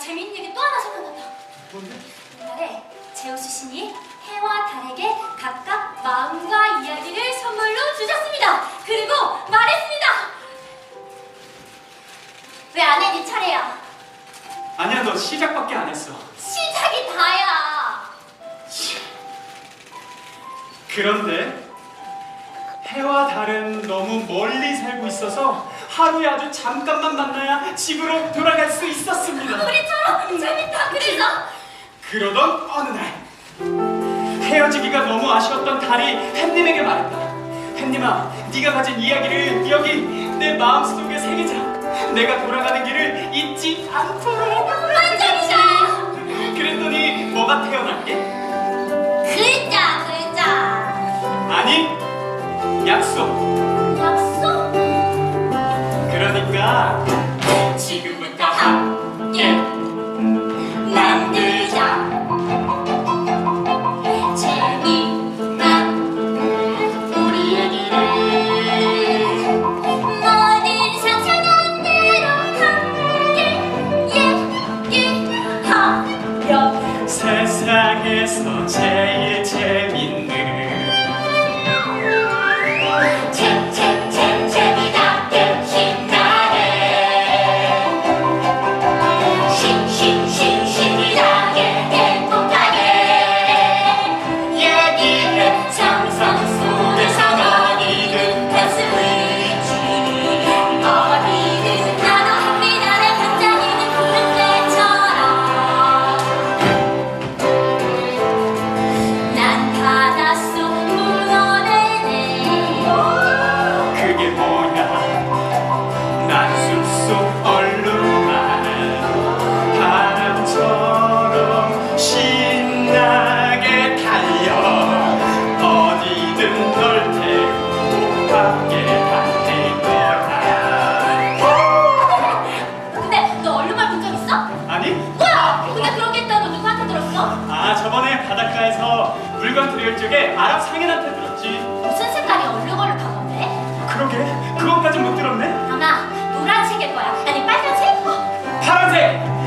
재미있는 얘기 또 하나 생각났다. 뭔데? 옛날에 제우스 신이 해와 달에게 각각 마음과 이야기를 선물로 주셨습니다. 그리고 말했습니다. 왜 안 해? 네 차례야. 아니야 너 시작밖에 안 했어. 시작이 다야. 그런데 해와 달은 너무 멀리 살고 있어서 하루에 아주 잠깐만 만나야 집으로 돌아갈 수 있었습니다. 우리처럼 재밌다. 그래서 그러던 어느 날 헤어지기가 너무 아쉬웠던 달이 햇님에게 말했다. 햇님아, 네가 가진 이야기를 여기 내 마음속에 새기자. 내가 돌아가는 길을 잊지 않도록. 완전이다. 그랬더니 뭐가 태어났게? 약속. 약속. 그러니까 지금부터 함께 만들자. 재미난 우리의 길을 모든 상상한 대로 함께 얘기하렴 세상에서 제일 재밌는 나라에서 물건들이 올 적에 아랍 상인한테 들었지. 무슨 색깔이 얼른 걸로 가던데? 그러게, 그것까진 못 들었네. 아마 노란색일 거야. 아니 빨간색? 파란색!